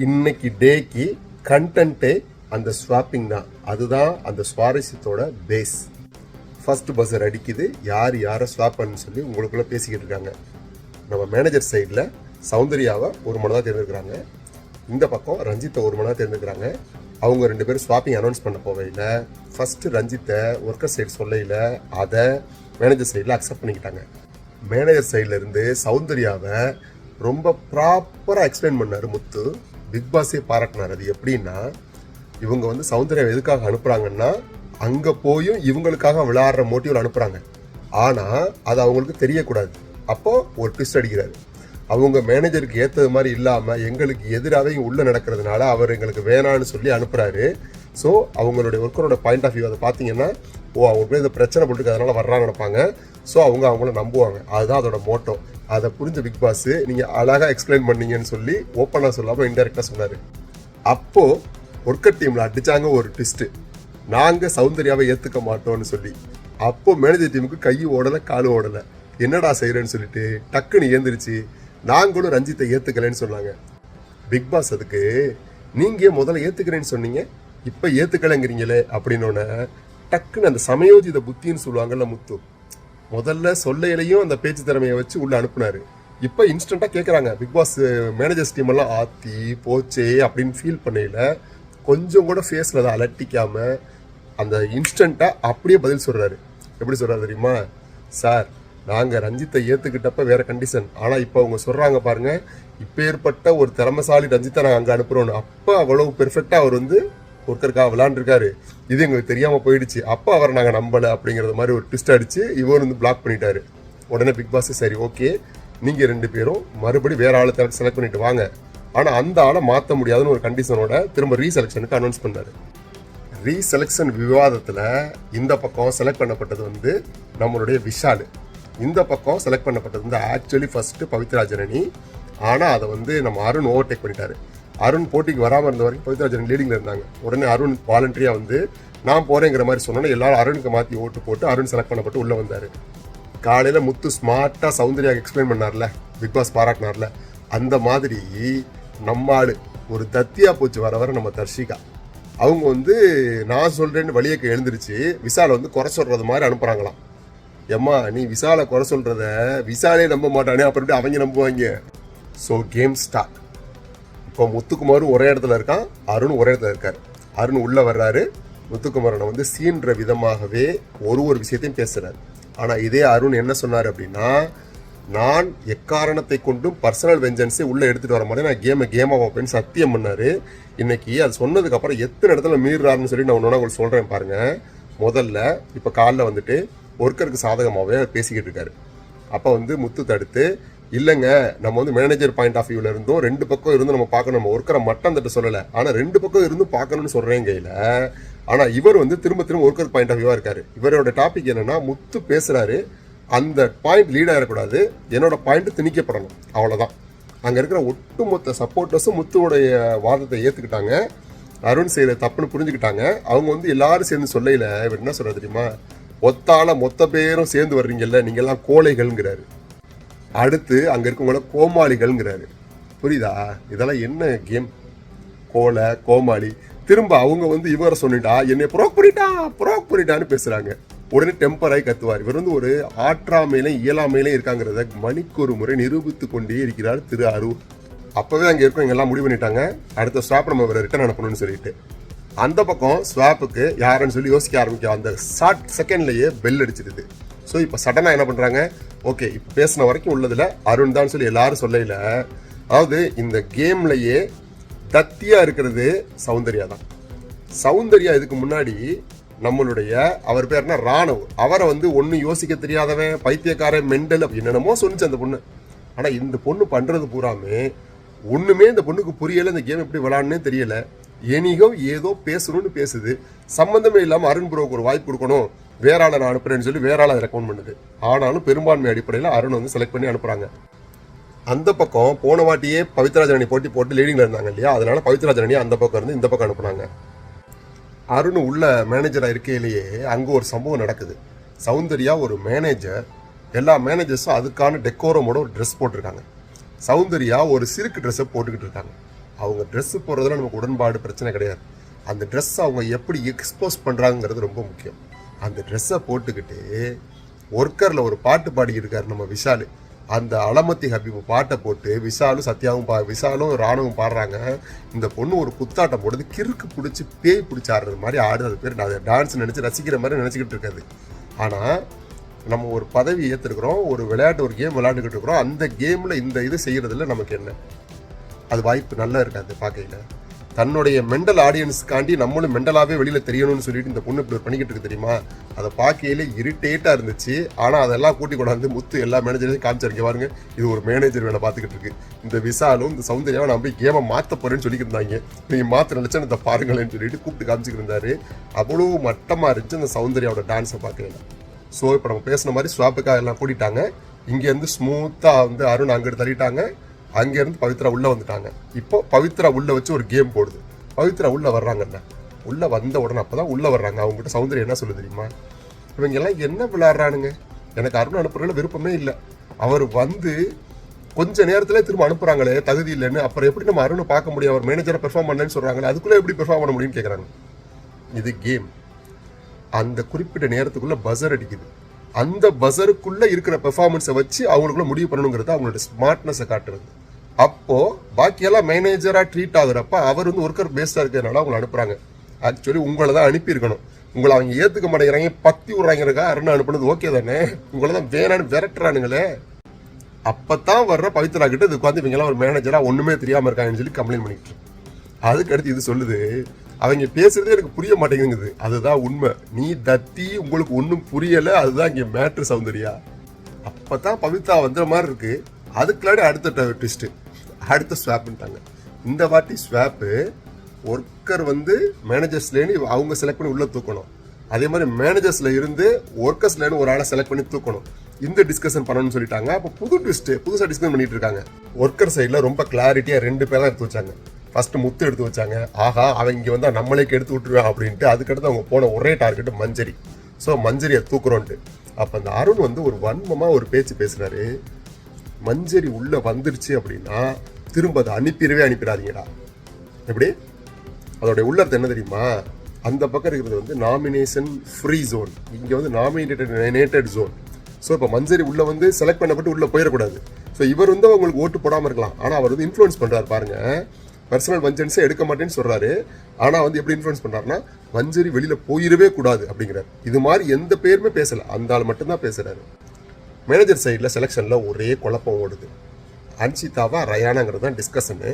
இன்னைக்கு டேக்கு கண்டென்ட்டே அந்த ஸ்வாப்பிங் தான். அதுதான் அந்த சுவாரஸ்யத்தோட பேஸ் ஃபர்ஸ்ட் பஸ்ஸர் அடிக்குது. யார் யாரை ஸ்வாப் பண்ணு சொல்லி உங்களுக்குள்ள பேசிக்கிட்டு இருக்காங்க. நம்ம மேனேஜர் சைடில் சௌந்தர்யாவை ஒரு மனதாக தேர்ந்தெடுக்கிறாங்க. இந்த பக்கம் ரஞ்சித்தை ஒரு மனதாக தேர்ந்தெடுக்கிறாங்க. அவங்க ரெண்டு பேரும் ஸ்வாப்பிங் அனௌன்ஸ் பண்ண போகையில் ஃபஸ்ட்டு ரஞ்சித்தை ஒர்க்கர் சைடு சொல்லையில் அதை மேனேஜர் சைடில் அக்செப்ட் பண்ணிக்கிட்டாங்க. மேனேஜர் சைட்லேருந்து சௌந்தர்யாவை ரொம்ப ப்ராப்பராக எக்ஸ்பிளைன் பண்ணார் முத்து. பிக் பாஸே பாராட்டினார். அது எப்படின்னா இவங்க வந்து சௌந்தர்யா எதுக்காக அனுப்புகிறாங்கன்னா அங்கே போயும் இவங்களுக்காக விளையாடுற மோட்டிவில் அனுப்புகிறாங்க ஆனால் அது அவங்களுக்கு தெரியக்கூடாது. அப்போது ஒரு ட்விஸ்ட் அடிக்கிறாரு. அவங்க மேனேஜருக்கு ஏற்றது மாதிரி இல்லாமல் எங்களுக்கு எதிராகவே உள்ளே நடக்கிறதுனால அவர் எங்களுக்கு வேணான்னு சொல்லி அனுப்புகிறாரு ஸோ அவங்களுடைய ஒர்க்கரோட பாயிண்ட் ஆஃப் வியூ அதை பார்த்தீங்கன்னா ஓ அவங்க போய் இந்த பிரச்சனை போட்டுக்கு அதனால் வர்றாங்கன்னு நினைப்பாங்க. ஸோ அவங்க அவங்கள நம்புவாங்க. அதுதான் அதோட மோட்டோ அதை புரிஞ்ச பிக் பாஸ் நீங்கள் அழகாக எக்ஸ்பிளைன் பண்ணீங்கன்னு சொல்லி ஓப்பனாக சொல்லாமல் இன்டெரக்டாக சொன்னார். அப்போது ஒர்க்கர் டீமில் அடிச்சாங்க ஒரு ட்விஸ்ட்டு நாங்கள் சௌந்தர்யாவை ஏற்றுக்க மாட்டோம்னு சொல்லி. அப்போ மேனேஜர் டீமுக்கு கை ஓடலை காலு ஓடலை. என்னடா செய்கிறேன்னு சொல்லிட்டு டக்குன்னு ஏந்திரிச்சு நாங்களும் ரஞ்சித்தை ஏற்றுக்கலைன்னு சொன்னாங்க. பிக் பாஸ் அதுக்கு நீங்கள் முதல்ல ஏற்றுக்கிறேன்னு சொன்னீங்க? இப்போ ஏற்றுக்கலைங்கிறீங்களே அப்படின்னோடனே டக்குன்னு அந்த சமயோஜித புத்தின்னு சொல்லுவாங்கல்ல முத்து. முதல்ல சொல்லையிலையும் அந்த பேச்சு திறமையை வச்சு உள்ள அனுப்புனாரு. இப்போ இன்ஸ்டண்ட்டாக கேட்குறாங்க பிக் பாஸ் மேனேஜர்ஸ் டீம் எல்லாம் ஆத்தி போச்சே அப்படின்னு ஃபீல் பண்ணையில கொஞ்சம் கூட ஃபேஸில் அதை அலட்டிக்காம அந்த இன்ஸ்டண்ட்டாக அப்படியே பதில் சொல்கிறாரு எப்படி சொல்கிறாரு தெரியுமா? சார் நாங்கள் ரஞ்சித்தை ஏற்றுக்கிட்டப்ப வேறு கண்டிஷன் ஆனால் இப்போ அவங்க சொல்கிறாங்க பாருங்கள் இப்போ ஏற்பட்ட ஒரு திறமசாலி ரஞ்சித்தை நாங்கள் அங்கே அனுப்புகிறோன்னு அப்போ அவ்வளோ பெர்ஃபெக்டாக அவர் வந்து ஒருத்தருக்கா விளாண்டுருக்காரு. இது எங்களுக்கு தெரியாமல் போயிடுச்சு. அப்போ அவரை நாங்கள் நம்பலை அப்படிங்கிறது மாதிரி ஒரு ட்விஸ்ட் அடிச்சு இவர் வந்து பிளாக் பண்ணிட்டாரு. உடனே பிக் பாஸ் சரி ஓகே நீங்கள் ரெண்டு பேரும் மறுபடி வேற ஆளை செலக்ட் பண்ணிட்டு வாங்க. ஆனால் அந்த ஆளை மாற்ற முடியாதுன்னு ஒரு கண்டிஷனோட திரும்ப ரீசெலெக்ஷனுக்கு அனௌன்ஸ் பண்ணார். ரீசெலெக்ஷன் விவாதத்தில் இந்த பக்கம் செலக்ட் பண்ணப்பட்டது வந்து நம்மளுடைய விஷால். இந்த பக்கம் செலக்ட் பண்ணப்பட்டது வந்து ஆக்சுவலி ஃபஸ்ட்டு பவித்ரா ஜனனி. ஆனால் அதை வந்து நம்ம அருண் ஓவர்டேக் பண்ணிட்டாரு. அருண் போட்டிக்கு வராமல் இருந்த வரைக்கும் பவித்ராஜன் லீடிங்கில் இருந்தாங்க. உடனே அருண் வாலண்டரியாக வந்து நான் போகிறேங்கிற மாதிரி சொன்னோன்னே எல்லாரும் அருணுக்கு மாற்றி ஓட்டு போட்டு அருண் செலக்ட் பண்ணப்பட்டு உள்ளே வந்தார். காலையில் முத்து ஸ்மார்ட்டாக சௌந்தர்யா எக்ஸ்பிளைன் பண்ணார்ல பிக் பாஸ் பாராட்டினார்ல. அந்த மாதிரி நம்ம ஆள் ஒரு தத்தியாக போச்சு வர வர நம்ம தர்ஷிகா. அவங்க வந்து நான் சொல்கிறேன்னு வழியக்க எழுந்திருச்சு விசாலை வந்து குறை சொல்கிறது மாதிரி அனுப்புகிறாங்களாம் ஏம்மா நீ விசாலை குறை சொல்கிறத விசாலே நம்ப மாட்டானே அப்புறம் அவங்க நம்புவாங்க. ஸோ கேம் ஸ்டார்ட் இப்போ முத்துக்குமாரும் ஒரே இடத்துல இருக்கான். அருண் ஒரே இடத்துல இருக்கார். அருண் உள்ளே வர்றாரு. முத்துக்குமாரனை வந்து சீன்ற விதமாகவே ஒரு ஒரு விஷயத்தையும் பேசுகிறார் ஆனால் இதே அருண் என்ன சொன்னார் அப்படின்னா நான் எக்காரணத்தை கொண்டும் பர்சனல் வெஞ்சன்ஸே உள்ளே எடுத்துகிட்டு வர மாதிரி நான் கேமை கேமா வைப்பேன்னு சத்தியம் பண்ணார். இன்னைக்கு அது சொன்னதுக்கப்புறம் எத்தனை இடத்துல மீறுறாருன்னு சொல்லி நான் ஒன்று உங்களுக்கு பாருங்கள் முதல்ல இப்போ காலைல வந்துட்டு ஒர்க்கருக்கு சாதகமாகவே பேசிக்கிட்டு இருக்காரு. அப்போ வந்து முத்து தடுத்து இல்லைங்க நம்ம வந்து மேனேஜர் பாயிண்ட் ஆஃப் வியூவில் இருந்தும் ரெண்டு பக்கம் இருந்து நம்ம பார்க்கணும். நம்ம ஒர்க்கரை மட்டும் தட்டு சொல்லலை. ஆனால் ரெண்டு பக்கம் இருந்து பார்க்கணும்னு சொல்கிறேன் கையில் ஆனால் இவர் வந்து திரும்ப திரும்ப ஒர்க்கர் பாயிண்ட் ஆஃப் வியூவாக இருக்கார். இவரோட டாபிக் என்னென்னா முத்து பேசுகிறாரு அந்த பாயிண்ட் லீட் ஆயிடக்கூடாது என்னோட பாயிண்ட் திணிக்கப்படணும். அவ்வளோதான் அங்கே இருக்கிற ஒட்டுமொத்த சப்போர்ட்டர்ஸும் முத்துவோடைய வாதத்தை ஏற்றுக்கிட்டாங்க அருண் செய்கிற தப்புன்னு புரிஞ்சுக்கிட்டாங்க. அவங்க வந்து எல்லாரும் சேர்ந்து சொல்லையில இவர் என்ன சொல்கிறார் தெரியுமா? ஒத்தால மொத்த பேரும் சேர்ந்து வர்றீங்கல்ல. நீங்கள்லாம் கோழைகள்ங்கிறாரு. அடுத்து அங்கே இருக்கவங்கள கோமாளிகள்ங்கிறாரு. புரியுதா? இதெல்லாம் என்ன கேம் கோலை கோமாளி. திரும்ப அவங்க வந்து இவரை சொல்லிட்டா என்னை ப்ரோக் பண்ணிட்டான் ப்ரோக் பண்ணிட்டான்னு பேசுகிறாங்க உடனே டெம்பராகி கத்துவார். இவர் வந்து ஒரு ஆற்றாமையிலும் இயலாமையிலும் இருக்காங்கிறத மணிக்கு ஒரு முறை நிரூபித்து கொண்டே இருக்கிறார் திரு அரூர் அப்போவே அங்கே இருக்கவங்க எல்லாம் முடிவு பண்ணிட்டாங்க. அடுத்த ஸ்வாப் நம்ம இவரை ரிட்டர்ன் அனுப்பணும்னு சொல்லிட்டு. அந்த பக்கம் ஸ்வாப்புக்கு யாருன்னு சொல்லி யோசிக்க ஆரம்பிக்கும் அந்த ஷார்ட் செகண்ட்லேயே பெல் அடிச்சிடுது ஸோ இப்போ சடனாக என்ன பண்ணுறாங்க ஓகே இப்போ பேசின வரைக்கும் உள்ளதில் அருண் தான் சொல்லி எல்லாரும் சொல்லையில் அதாவது இந்த கேம்லையே தத்தியாக இருக்கிறது சௌந்தர்யா தான். சௌந்தர்யா இதுக்கு முன்னாடி நம்மளுடைய அவர் பேர்னா ராணவ். அவரை வந்து ஒன்றும் யோசிக்க தெரியாதவன் பைத்தியக்காரன் மெண்டல் அப்படி என்னென்னமோ சொன்னிச்சு அந்த பொண்ணு. ஆனால் இந்த பொண்ணு பண்ணுறது பூராமே ஒன்றுமே இந்த பொண்ணுக்கு புரியலை இந்த கேம் எப்படி விளாட்னே தெரியலை. எனிகோ ஏதோ பேசணும்னு பேசுது. சம்மந்தமே இல்லாமல் அருண் ப்ரோக்கு ஒரு வாய்ப்பு கொடுக்கணும். வேற ஆளை நான் அனுப்புறேன்னு சொல்லி வேற ஆளை ரெக்கமெண்ட் பண்ணுது. ஆனாலும் பெரும்பான்மை அடிப்படையில் அருண் வந்து செலக்ட் பண்ணி அனுப்புகிறாங்க அந்த பக்கம் போன வாட்டியே பவித்ராஜரணி போட்டி போட்டு லீடிங்கில் இருந்தாங்க இல்லையா? அதனால பவித்ராஜரணி அந்த பக்கம் இருந்து இந்த பக்கம் அனுப்புனாங்க. அருண் உள்ள மேனேஜராக இருக்கையிலேயே அங்கே ஒரு சம்பவம் நடக்குது. சௌந்தர்யா ஒரு மேனேஜர் எல்லா மேனேஜர்ஸும் அதுக்கான டெக்கோரமோட ஒரு ட்ரெஸ் போட்டிருக்காங்க. சௌந்தர்யா ஒரு சிறுக்கு ட்ரெஸ்ஸை போட்டுக்கிட்டு இருக்காங்க. அவங்க ட்ரெஸ்ஸு போடுறதுல நமக்கு உடன்பாடு பிரச்சனை கிடையாது. அந்த ட்ரெஸ் அவங்க எப்படி எக்ஸ்போஸ் பண்ணுறாங்கிறது ரொம்ப முக்கியம். அந்த ட்ரெஸ்ஸை போட்டுக்கிட்டு ஒர்க்கரில் ஒரு பாட்டு பாடிக்கிட்டு இருக்காரு நம்ம விஷால். அந்த அலமத்தி ஹபீப் பாட்டை போட்டு விஷாலும் சத்யாவும் பா விஷாலும் ராணுவம் பாடுறாங்க. இந்த பொண்ணு ஒரு குத்தாட்டம் போடுது. கிறுக்கு பிடிச்சி பேய் பிடிச்சி ஆடுறது மாதிரி ஆடுறது பேர். நான் டான்ஸ் நினச்சி ரசிக்கிற மாதிரி நினச்சிக்கிட்டு இருக்காது ஆனால் நம்ம ஒரு பதவி ஏற்றுருக்குறோம் ஒரு விளையாட்டு ஒரு கேம் விளையாண்டுக்கிட்டு இருக்கிறோம். அந்த கேமில் இந்த இது செய்கிறதுல நமக்கு என்ன? அது வாய்ப்பு நல்லா இருக்காது பார்க்கையில. தன்னுடைய மெண்டல் ஆடியன்ஸ்க்காண்டி நம்மளும் மெண்டலாகவே வெளியில் தெரியணும்னு சொல்லிட்டு இந்த பொண்ணு இப்படி பண்ணிக்கிட்டு இருக்கு தெரியுமா? அதை பார்க்கையில இரிட்டேட்டாக இருந்துச்சு. ஆனால் அதெல்லாம் கூட்டி கொண்டாந்து முத்து எல்லா மேனேஜரையும் காமிச்சிருக்க பாருங்க. இது ஒரு மேனேஜர் வேலை பார்த்துக்கிட்டு இருக்கு. இந்த விசாலும் இந்த சௌந்தர்யாவும் நான் போய் கேமை மாற்ற போறேன்னு சொல்லிக்கிட்டு இருந்தாங்க. நீங்கள் மாற்ற நினச்சா இந்த பாருங்களேன்னு சொல்லிட்டு கூப்பிட்டு காமிச்சிக்கிட்டு இருந்தாரு. அவ்வளோ மட்டமாக இருந்துச்சு அந்த சௌந்தர்யாவோட டான்ஸை பார்க்கலாம் ஸோ இப்போ நம்ம பேசின மாதிரி ஸ்வாப்புக்காக எல்லாம் கூட்டிட்டாங்க. இங்கேருந்து ஸ்மூத்தாக வந்து அருண் அங்கிட்டு தள்ளிட்டாங்க. அங்கேருந்து பவித்ரா உள்ளே வந்துட்டாங்க. இப்போ பவித்ரா உள்ளே வச்சு ஒரு கேம் போடுது. பவித்ரா உள்ளே வர்றாங்கண்ணா உள்ளே வந்த உடனே அப்போ தான் உள்ளே வர்றாங்க. அவங்ககிட்ட சௌந்தர்யம் என்ன சொல்லு தெரியுமா? இவங்க எல்லாம் என்ன விளையாடுறானுங்க? எனக்கு அருண் அனுப்புறதுல விருப்பமே இல்லை. அவர் வந்து கொஞ்ச நேரத்தில் திரும்ப அனுப்புகிறாங்களே தகுதி இல்லைன்னு. அப்புறம் எப்படி நம்ம அருணை பார்க்க முடியும்? அவர் மேனேஜரை பெர்ஃபார்ம் பண்ணலன்னு சொல்கிறாங்களே அதுக்குள்ளே எப்படி பெர்ஃபார்ம் பண்ண முடியும்னு கேட்குறாங்க இது கேம் அந்த குறிப்பிட்ட நேரத்துக்குள்ளே பஸர் அடிக்குது. அந்த பசருக்குள்ளே இருக்கிற பெர்ஃபார்மன்ஸை வச்சு அவங்களுக்குள்ள முடிவு பண்ணணுங்கிறது அவங்களோட ஸ்மார்ட்னஸை காட்டுறது. அப்போ பாக்கியெல்லாம் மேனேஜரா ட்ரீட் ஆகுறப்ப அவர் வந்து ஒர்க்கர் பேஸ்டா இருக்கிறதுனால அவங்களை அனுப்புறாங்க. ஆக்சுவலி உங்களை தான் அனுப்பியிருக்கணும் உங்களை அவங்க ஏத்துக்க மாட்டேங்கிறாங்க பத்தி விடுறாங்கிறக்கா அருண் அனுப்புனது ஓகே தானே? உங்களை தான் வேணான்னு விரட்டுறானுங்களே. அப்பதான் வர்ற பவித்ரா கிட்ட இது உட்காந்து இவங்கெல்லாம் ஒரு மேனேஜரா ஒண்ணுமே தெரியாம இருக்காங்கன்னு சொல்லி கம்ப்ளைண்ட் பண்ணிட்டு அதுக்கடுத்து அதுக்கு அடுத்து இது சொல்லுது அவங்க பேசுறதே எனக்கு புரிய மாட்டேங்குது அதுதான் உண்மை. நீ தத்தி உங்களுக்கு ஒன்றும் புரியல அதுதான் இங்க மேட்ரு சௌந்தர்யா. அப்பதான் பவித்ரா வந்த மாதிரி இருக்கு. அதுக்குள்ளாடி அடுத்த ட்விஸ்ட் அடுத்த ஸ்வாப்ன்ட்டாங்க இந்த வாட்டி ஸ்வாப்பு ஒர்க்கர் வந்து மேனேஜர்ஸ்லேன்னு அவங்க செலக்ட் பண்ணி உள்ளே தூக்கணும். அதே மாதிரி மேனேஜர்ஸில் இருந்து ஒர்க்கர்ஸ்லேன்னு ஒரு ஆளை செலக்ட் பண்ணி தூக்கணும். இந்த டிஸ்கஷன் பண்ணணும்னு சொல்லிட்டாங்க. அப்போ புது ட்விஸ்ட்டு புதுசாக டிஸ்கஸ் பண்ணிட்டு இருக்காங்க. ஒர்க்கர் சைடில் ரொம்ப கிளாரிட்டியாக ரெண்டு பேர் தான் எடுத்து வச்சாங்க. ஃபஸ்ட்டு முத்து எடுத்து வச்சாங்க. ஆஹா அவன் இங்கே வந்தால் நம்மளே கெடுத்து விட்டுருவேன் அப்படின்ட்டு அதுக்கடுத்து அவங்க போன ஒரே டார்கெட்டு மஞ்சரி. ஸோ மஞ்சரியை தூக்குறோன்ட்டு. அப்போ அந்த அருண் வந்து ஒரு வன்மமாக ஒரு பேச்சு பேசுகிறாரு மஞ்சரி உள்ளே வந்துருச்சு அப்படின்னா திரும்ப அதை அனுப்பிடவே அனுப்பிடாதீங்கடா. எப்படி? அதோடைய உள்ளத்தை என்ன தெரியுமா? அந்த பக்கம் இருக்கிறது வந்து நாமினேஷன் ஃப்ரீ ஜோன் இங்கே வந்து நாமினேட்டட் ஜோன் ஸோ இப்போ மஞ்சரி உள்ளே வந்து செலக்ட் பண்ணப்பட்டு உள்ளே போயிடக்கூடாது. ஸோ இவர் வந்து அவங்களுக்கு ஓட்டு போடாமல் இருக்கலாம். ஆனால் அவர் வந்து இன்ஃப்ளூயன்ஸ் பண்ணுறாரு பாருங்க. பர்சனல் வஞ்சன்ஸே எடுக்க மாட்டேன்னு சொல்கிறாரு ஆனால் வந்து எப்படி இன்ஃப்ளூன்ஸ் பண்ணுறாருன்னா மஞ்சரி வெளியில் போயிடவே கூடாது அப்படிங்கிறார். இது மாதிரி எந்த பேருமே பேசலை. அந்த ஆள் மட்டும்தான் பேசுகிறாரு மேனேஜர் சைடில் செலெக்ஷனில் ஒரே குழப்பம் ஓடுது. அன்சிதாவா ரயானாங்கிறது தான் டிஸ்கஷனு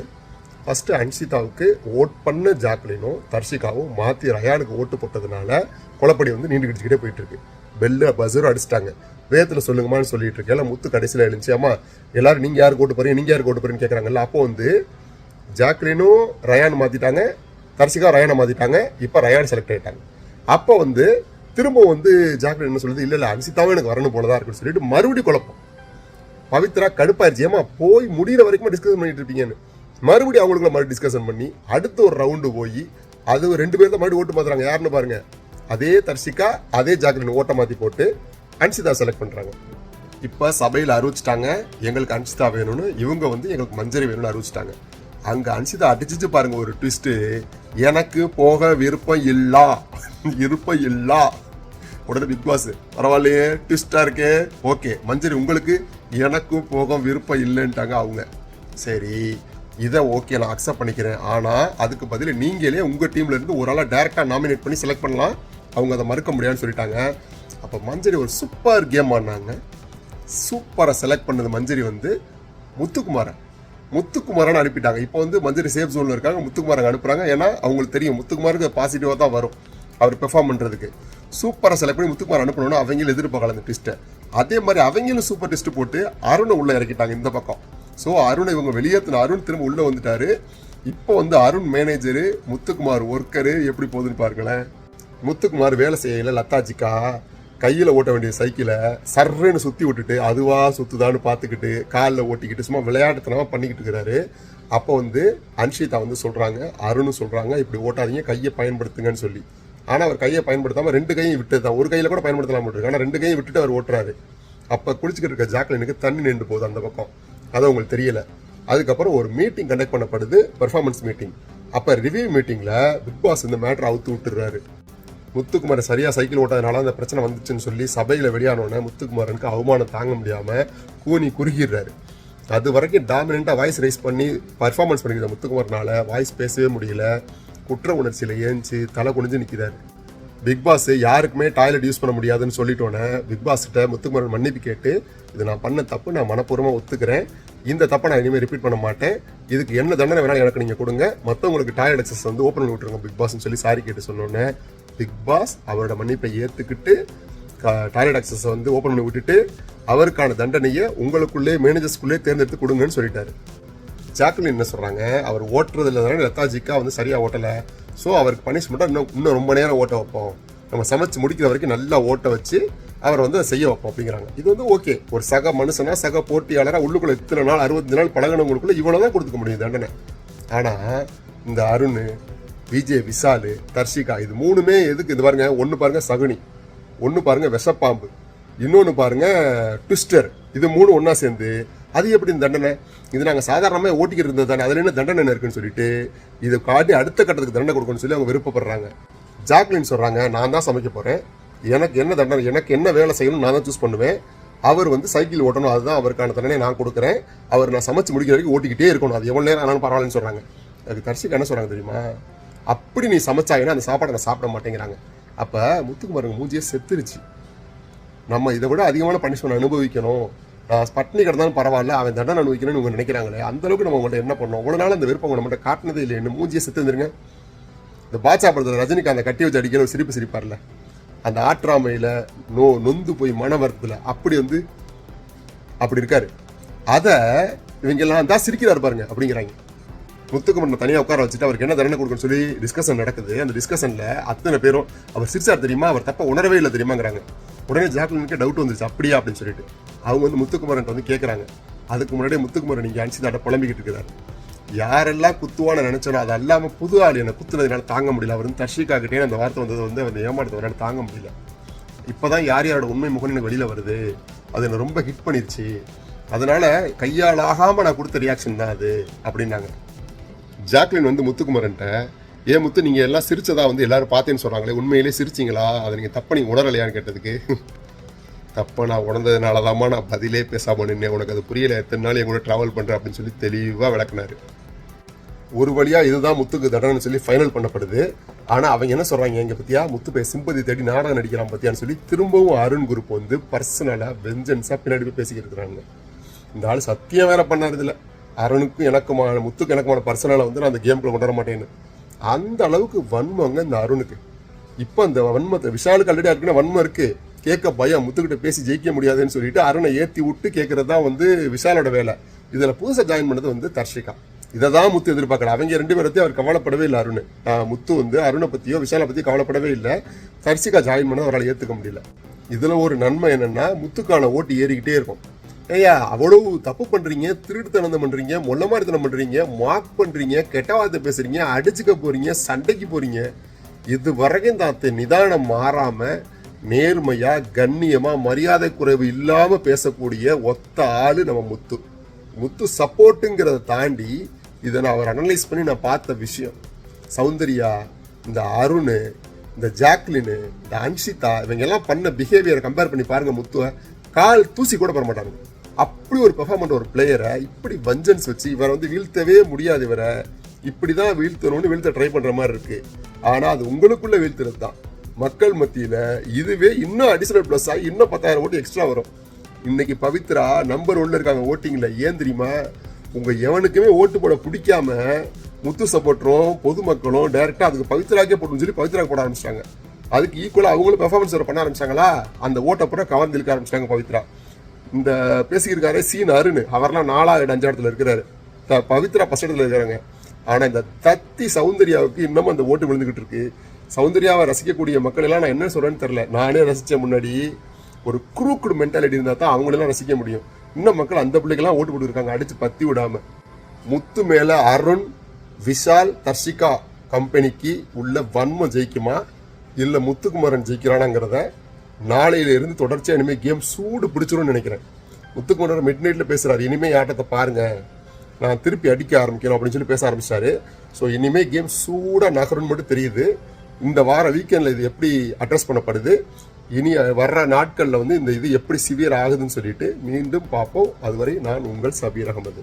ஃபஸ்ட்டு அன்சிதாவுக்கு ஓட் பண்ண ஜாக்லினும் தர்ஷிகாவும் மாற்றி ரயானுக்கு ஓட்டு போட்டதுனால குழப்படி வந்து நீண்டு கிடிச்சிக்கிட்டே போயிட்டுருக்கு. பெல்லு பஸ்ஸரும் அடிச்சிட்டாங்க. வேத்தில் சொல்லுங்கம்மான்னு சொல்லிட்டு இருக்கேன் எல்லாம் முத்து கடைசியில் எழுந்துச்சு அம்மா எல்லாரும் நீங்கள் யாருக்கு ஓட்டு போறீங்க? நீங்கள் யாருக்கு ஓட்டு போறீங்கன்னு கேட்குறாங்கல்ல அப்போ வந்து ஜாக்லினும் ரயான் மாற்றிட்டாங்க தர்ஷிகா ரயானை மாற்றிட்டாங்க இப்போ ரயான் செலக்ட் ஆயிட்டாங்க. அப்போ வந்து திரும்ப வந்து ஜாக்லின் என்ன சொல்லுது? இல்லை இல்லை அன்சிதாவும் எனக்கு வரணும் போலதான் இருக்குன்னு சொல்லிட்டு மறுபடியும் குழப்பம். பவித்ரா கடுப்பாயிருச்சு. ஏமா போய் முடியிற வரைக்கும் டிஸ்கஷன் பண்ணிட்டு இருப்பீங்கன்னு. மறுபடியும் அவங்களுக்குள்ள மறுபடியும் டிஸ்கஷன் பண்ணி அடுத்த ஒரு ரவுண்டு போய் அது ரெண்டு பேர் தான் மறுபடியும் ஓட்டு மாத்துறாங்க. யாருன்னு பாருங்க. அதே தர்ஷிகா அதே ஜாக்லின் ஓட்ட மாற்றி போட்டு அன்சிதா செலக்ட் பண்ணுறாங்க இப்போ சபையில் அறிவிச்சிட்டாங்க. எங்களுக்கு அன்சிதா வேணும்னு இவங்க வந்து எங்களுக்கு மஞ்சரி வேணும்னு அறிவிச்சிட்டாங்க. அங்கே அன்சிதா அடிச்சிச்சு பாருங்க ஒரு ட்விஸ்ட்டு எனக்கு போக விருப்பம் இல்லா. விருப்பம் இல்லா. உடனே பிக் பாஸ் பரவாயில்லையே ட்விஸ்டாக இருக்கே. ஓகே மஞ்சரி உங்களுக்கு எனக்கும் போக விருப்பம் இல்லைன்ட்டாங்க அவங்க. சரி இதை ஓகே நான் அக்செப்ட் பண்ணிக்கிறேன். ஆனால் அதுக்கு பதில் நீங்களே உங்கள் டீம்லேருந்து ஒரு ஆளாக டேரெக்டாக நாமினேட் பண்ணி செலக்ட் பண்ணலாம். அவங்க அதை மறுக்க முடியாதுன்னு சொல்லிட்டாங்க. அப்போ மஞ்சரி ஒரு சூப்பர் கேம் ஆடினாங்க. சூப்பராக செலக்ட் பண்ணது மஞ்சரி வந்து முத்துக்குமாரன். முத்துக்குமாரன் அனுப்பிட்டாங்க. இப்போ வந்து மஞ்சரி சேஃப் ஜோனில் இருக்காங்க. முத்துக்குமாரன் அனுப்புகிறாங்க ஏன்னா அவங்களுக்கு தெரியும் முத்துக்குமாருக்கு பாசிட்டிவாக தான் வரும். அவர் பெர்ஃபார்ம் பண்ணுறதுக்கு சூப்பராக செலக்ட் பண்ணி முத்துக்குமார் அனுப்பணும்னு அவங்களும் எதிர்பார்க்கல அந்த ட்விஸ்ட்டை அதே மாதிரி அவங்களும் சூப்பர் டெஸ்ட் போட்டு அருணை உள்ளே இறக்கிட்டாங்க இந்த பக்கம். ஸோ அருணை இவங்க வெளியேற்றின அருண் திரும்ப உள்ளே வந்துட்டாரு. இப்போ வந்து அருண் மேனேஜரு முத்துக்குமார் ஒர்க்கரு எப்படி போகுதுன்னு பாருங்களேன். முத்துக்குமார் வேலை செய்யல லத்தாஜிக்கா கையில் ஓட்ட வேண்டிய சைக்கிளை சர்ன்னு சுற்றி விட்டுட்டு அதுவாக சுத்துதான்னு பார்த்துக்கிட்டு காலில் ஓட்டிக்கிட்டு சும்மா விளையாட்டுத்தனமாக பண்ணிக்கிட்டு இருக்கிறாரு. அப்போ வந்து அன்ஷிதா வந்து சொல்கிறாங்க அருணும் சொல்கிறாங்க இப்படி ஓட்டாதீங்க கையை பயன்படுத்துங்கன்னு சொல்லி. ஆனால் அவர் கையை பயன்படுத்தாமல் ரெண்டு கையும் விட்டு தான் ஒரு கையில் கூட பயன்படுத்தலாம் இருக்கு. ஆனால் ரெண்டு கையும் விட்டுட்டு அவர் ஓட்டுறாரு. அப்போ குளிச்சுக்கிட்டு இருக்க ஜாக்லினுக்கு தண்ணி நின்று போகுது அந்த பக்கம். அது உங்களுக்கு தெரியல. அதுக்கப்புறம் ஒரு மீட்டிங் கண்டக்ட் பண்ணப்படுது. பெர்ஃபார்மன்ஸ் மீட்டிங் அப்போ ரிவ்யூ மீட்டிங்கில் பிக் பாஸ் இந்த மேட்டரை அவுத்து விட்டுறாரு. முத்துக்குமார் சரியாக சைக்கிள் ஓட்டாதனால அந்த பிரச்சனை வந்துச்சுன்னு சொல்லி சபையில் வெளியானோடனே முத்துக்குமாரனுக்கு அவமானம் தாங்க முடியாமல் கூனி குறுகிடுறாரு. அது வரைக்கும் டாமினண்ட்டாக வாய்ஸ் ரைஸ் பண்ணி பர்ஃபார்மன்ஸ் பண்ணிக்கிற முத்துக்குமார்னால வாய்ஸ் பேசவே முடியல. குற்ற உணர்ச்சியில் ஏஞ்சி தலை குனிஞ்சு நிற்கிறாரு பிக் பாஸ் யாருக்குமே டாய்லெட் யூஸ் பண்ண முடியாதுன்னு சொல்லிட்டோன்னே பிக் பாஸ் முத்துக்குமரன் மன்னிப்பு கேட்டு இது நான் பண்ண தப்பு நான் மனப்பூர்வமாக ஒத்துக்கிறேன். இந்த தப்பை நான் இனிமேல் ரிப்பீட் பண்ண மாட்டேன். இதுக்கு என்ன தண்டனை வேணாலும் எனக்கு நீங்கள் கொடுங்க. மற்றவங்களுக்கு டாய்லெட் அக்சஸ் வந்து ஓப்பன் பண்ணி விட்டுருங்க பிக் பாஸ்னு சொல்லி சாரி கேட்டு சொன்னோன்னே பிக் பாஸ் அவரோட மன்னிப்பை ஏற்றுக்கிட்டு டாய்லெட் அக்சஸ் வந்து ஓப்பன் பண்ணி விட்டுட்டு அவருக்கான தண்டனையை உங்களுக்குள்ளே மேனேஜர்ஸ்குள்ளே தேர்ந்தெடுத்து கொடுங்கன்னு சொல்லிட்டாரு. ஜாக்குலின் என்ன சொல்கிறாங்க அவர் ஓட்டுறதுல தானே லத்தாஜிக்கா வந்து சரியாக ஓட்டலை. ஸோ அவருக்கு பனிஷ்மெண்ட்டாக இன்னும் இன்னும் ரொம்ப நேரம் ஓட்ட வைப்போம். நம்ம சமைச்சு முடிக்கிற வரைக்கும் நல்லா ஓட்ட வச்சு அவரை வந்து செய்ய வைப்போம் அப்படிங்கிறாங்க. இது வந்து ஓகே ஒரு சக மனுஷனா சக போட்டியாளராக உள்ளுக்குள்ள இத்தனை நாள் அறுபத்தஞ்சு நாள் பழகினவங்களுக்குள்ள இவ்வளோ தான் கொடுத்துக்க முடியும் தண்டனை. ஆனால் இந்த அருண் விஜய் விசாலு தர்ஷிகா இது மூணுமே எதுக்கு? இது பாருங்க ஒன்று பாருங்க சகுனி. ஒன்று பாருங்க விஷப்பாம்பு. இன்னொன்று பாருங்க ட்விஸ்டர். இது மூணு ஒன்றா சேர்ந்து அது எப்படி இந்த தண்டனை? இது நாங்கள் சாதாரணமாக ஓட்டிக்கிட்டு இருந்தது தானே. அதில் என்ன தண்டனை என்ன இருக்குன்னு சொல்லிட்டு இதை காட்டி அடுத்த கட்டத்துக்கு தண்டனை கொடுக்கணும்னு சொல்லி அவங்க விருப்பப்படுறாங்க. ஜாக்லின் சொல்கிறாங்க நான் தான் சமைக்க போகிறேன் எனக்கு என்ன தண்டனை எனக்கு என்ன வேலை செய்யணும் நான் தான் சூஸ் பண்ணுவேன். அவர் வந்து சைக்கிள் ஓட்டணும் அதுதான் அவருக்கான தண்டனை நான் கொடுக்குறேன். அவர் நான் சமைச்சு முடிக்கிற வரைக்கும் ஓட்டிக்கிட்டே இருக்கணும். அது எவ்வளோ நேரம் ஆனாலும் பரவாயில்லன்னு சொல்கிறாங்க அதுக்கு தர்ஷிகா என்ன சொல்கிறாங்க தெரியுமா? அப்படி நீ சமைச்சாங்கன்னா அந்த சாப்பாடை நான் சாப்பிட மாட்டேங்கிறாங்க. அப்போ முத்துக்குமாருங்க மூஞ்சியே செத்துருச்சு. நம்ம இதை விட அதிகமான பனிஷ்மெண்ட் அனுபவிக்கணும். பட்னி கிடந்தாலும் பரவாயில்ல அவன் தண்டனை அனுபவிக்கணும்னு இவங்க நினைக்கிறாங்களே அந்த அளவுக்கு நம்ம உங்கள்கிட்ட என்ன பண்ணோம் இவ்வளவு நாள் அந்த விருப்பம் உங்க காட்டினது இல்லை இல்லைன்னு மூஞ்சியை செத்துருந்துருங்க இந்த பாட்சா படத்தில் ரஜினிகாந்த் கட்டி வச்சு அடிக்கிற ஒரு சிரிப்பு சிரிப்பார்ல. அந்த ஆற்றாமையில் நோ நொந்து போய் மன வருத்தத்துல அப்படி வந்து அப்படி இருக்காரு. அதை இவங்கெல்லாம் தான் சிரிக்கிறாரு பாருங்க அப்படிங்கிறாங்க. முத்துக்குமரனை தனியாக உட்கார வச்சுட்டு அவருக்கு என்ன தண்டனை கொடுக்கணும்னு சொல்லி டிஸ்கஷன் நடக்குது. அந்த டிஸ்கஷனில் அத்தனை பேரும் அவர் சிரிச்சார் தெரியுமா? அவர் தப்ப உணரவே இல்லை தெரியுமாங்கிறாங்க. உடனே ஜாக்லினுக்கு டவுட் வந்துருச்சு அப்படியா அப்படின்னு சொல்லிட்டு. அவங்க வந்து முத்துக்குமரன் வந்து கேட்குறாங்க அதுக்கு முன்னாடியே முத்துக்குமரன் நீங்கள் அனுப்பிச்சு தாட்ட புலம்பிக்கிட்டு இருக்கிறாரு யாரெல்லாம் குத்துவான்னு நினச்சனோ அது அல்லாமல் புது ஆள் என்னை குத்துனதுனால தாங்க முடியல. அவர் வந்து தர்ஷிகா அந்த வார்த்தை வந்தது வந்து அந்த ஏமாற்றத்தை தாங்க முடியல. இப்போ தான் யார் யாரோட உண்மை முகம் எனக்கு வெளியில் வருது. அது என்னை ரொம்ப ஹிட் பண்ணிருச்சு. அதனால கையால் ஆகாமல் நான் கொடுத்த ரியாக்ஷன் தான் அது அப்படின்னாங்க. ஜாக்லின் வந்து முத்துக்குமரன்ட்ட ஏன் முத்து நீங்கள் எல்லாம் சிரிச்சதா வந்து எல்லாரும் பார்த்தேன்னு சொல்கிறாங்களே உண்மையிலே சிரிச்சீங்களா? அதை நீங்கள் தப்பு நீங்கள் உணரலையான்னு கேட்டதுக்கு. தப்பை நான் உணர்ந்ததுனால நான் பதிலே பேசாமல் நின்று உனக்கு அது புரியல. எத்தனை நாள் என் கூட ட்ராவல் பண்ணுறேன் அப்படின்னு சொல்லி தெளிவாக விளக்குனாரு. ஒரு வழியாக இதுதான் முத்துக்கு தண்டனை சொல்லி ஃபைனல் பண்ணப்படுது. ஆனால் அவங்க என்ன சொல்கிறாங்க எங்கள் பற்றியா முத்து போய் சிம்பதி தேடி நாடகம் நடிக்கிறான் பற்றியான்னு சொல்லி திரும்பவும் அருண் குரூப் வந்து பர்சனலாக வெஞ்சன்ஸாக பின்னாடி போய் பேசிக்கிட்டு இருக்கிறாங்க. இந்த ஆள் சத்தியம் வேற பண்ணாததில்ல அருணுக்கும் எனக்குமான முத்துக்கு எனக்குமான பர்சனலாக வந்து நான் அந்த கேம்குள்ள கொண்டு வர மாட்டேன்னு. அந்த அளவுக்கு வன்மங்க இந்த அருணுக்கு. இப்போ அந்த வன்மத்தை விஷாலுக்கு ஆல்ரெடி இருக்குன்னா வன்மம் இருக்குது கேட்க பயம் முத்துக்கிட்ட பேசி ஜெயிக்க முடியாதுன்னு சொல்லிட்டு அருணை ஏற்றி விட்டு கேட்கறது தான் வந்து விஷாலோட வேலை. இதில் புதுசாக ஜாயின் பண்ணது வந்து தர்ஷிகா. இதை தான் முத்து எதிர்பார்க்கல அவங்க ரெண்டு பேரத்தையும் அவர் கவலைப்படவே இல்லை அருண். முத்து வந்து அருணை பற்றியோ விஷாலை பற்றியோ கவலைப்படவே இல்லை. தர்ஷிகா ஜாயின் பண்ண அவரால் ஏற்றுக்க முடியல. இதில் ஒரு நன்மை என்னென்னா முத்துக்கான ஓட்டு ஏறிக்கிட்டே இருக்கும். ஐயா அவ்வளவு தப்பு பண்ணுறீங்க திருட்டுத்தனம் பண்ணுறீங்க மொல்ல மாதிரித்தனம் பண்ணுறீங்க மார்க் பண்ணுறீங்க கெட்ட வார்த்தை பேசுறீங்க அடிச்சுக்க போகிறீங்க சண்டைக்கு போகிறீங்க இது வரைக்கும் தாத்த நிதானம் மாறாமல் நேர்மையாக கண்ணியமாக மரியாதை குறைவு இல்லாமல் பேசக்கூடிய ஒத்த ஆள் நம்ம முத்து. முத்து சப்போர்ட்டுங்கிறத தாண்டி இதை நான் அவர் அனலைஸ் பண்ணி நான் பார்த்த விஷயம். சௌந்தர்யா இந்த அருண் இந்த ஜாக்லின் இந்த அன்ஷிதா இவங்க எல்லாம் பண்ண பிஹேவியரை கம்பேர் பண்ணி பாருங்கள் முத்துவை கால் தூசி கூட பெற மாட்டாங்க. அப்படி ஒரு பெர்ஃபார்மண்ட் ஒரு பிளேயரை இப்படி வஞ்சன்ஸ் வச்சு இவரை வந்து வீழ்த்தவே முடியாது இவரை. இப்படிதான் வீழ்த்தணும்னு வீழ்த்த ட்ரை பண்ணுற மாதிரி இருக்குது ஆனால் அது உங்களுக்குள்ளே வீழ்த்துறது தான் மக்கள் மத்தியில் இதுவே இன்னும் அடிஷனல் ப்ளஸ் ஆகி இன்னும் பத்தாயிரம் ஓட்டு எக்ஸ்ட்ரா வரும். இன்னைக்கு பவித்ரா நம்பர் ஒன்ல இருக்காங்க ஓட்டிங்கில் ஏன் தெரியுமா? உங்கள் எவனுக்குமே ஓட்டு போட பிடிக்காம முத்து சப்போர்ட்டரும் பொதுமக்களும் டைரெக்டாக அதுக்கு பவித்ராக்கே போட்டுன்னு சொல்லி பவித்ராக்கு போட ஆரம்பிச்சிட்டாங்க. அதுக்கு ஈக்குவலாக அவங்களும் பெர்ஃபார்மன்ஸ் பண்ண ஆரம்பிச்சாங்களா? அந்த ஓட்டை பூரா கவர்ந்து இழுக்க ஆரம்பிச்சிட்டாங்க பவித்ரா. இந்த பேசியிருக்காரு சீன் அருண். அவர்லாம் நாலாவது அஞ்சு இடத்துல இருக்கிறாரு. த- பவித்ரா ஃபர்ஸ்ட் இடத்துல இருக்கிறாங்க ஆனால் இந்த தத்தி சௌந்தர்யாவுக்கு இன்னமும் அந்த ஓட்டு விழுந்துகிட்டு இருக்கு. சௌந்தர்யாவை ரசிக்கக்கூடிய மக்கள் எல்லாம் நான் என்ன சொல்றேன்னு தெரியல. நானே ரசித்த முன்னாடி. ஒரு குரூக்குடு மென்டாலிட்டி இருந்தால் தான் அவங்களெல்லாம் ரசிக்க முடியும். இன்னும் மக்கள் அந்த பிள்ளைக்கெல்லாம் ஓட்டு போட்டுருக்காங்க அடிச்சு பத்தி விடாம. முத்து மேல அருண் விஷால் தர்ஷிகா கம்பெனிக்கு உள்ள வன்மம் ஜெயிக்குமா? இல்லை முத்துக்குமாரன் ஜெயிக்கிறானாங்கிறத நாளையிலிருந்து தொடர்ச்சியாக இனிமேல் கேம் சூடு பிடிச்சிரும்னு நினைக்கிறேன். முத்துக்குமாரன் மிட் நைட்டில் பேசுகிறாரு இனிமேல் ஆட்டத்தை பாருங்க. நான் திருப்பி அடிக்க ஆரம்பிக்கணும் அப்படின்னு சொல்லி பேச ஆரம்பிச்சிட்டாரு. ஸோ இனிமேல் கேம் சூடாக நகரும்னு மட்டும் தெரியுது. இந்த வார வீக்கெண்டில் இது எப்படி அட்ரஸ் பண்ணப்படுது? இனி வர்ற நாட்களில் வந்து இந்த இது எப்படி சிவியர் ஆகுதுன்னு சொல்லிட்டு மீண்டும் பார்ப்போம். அதுவரை நான் உங்கள் சபீர் அகமது.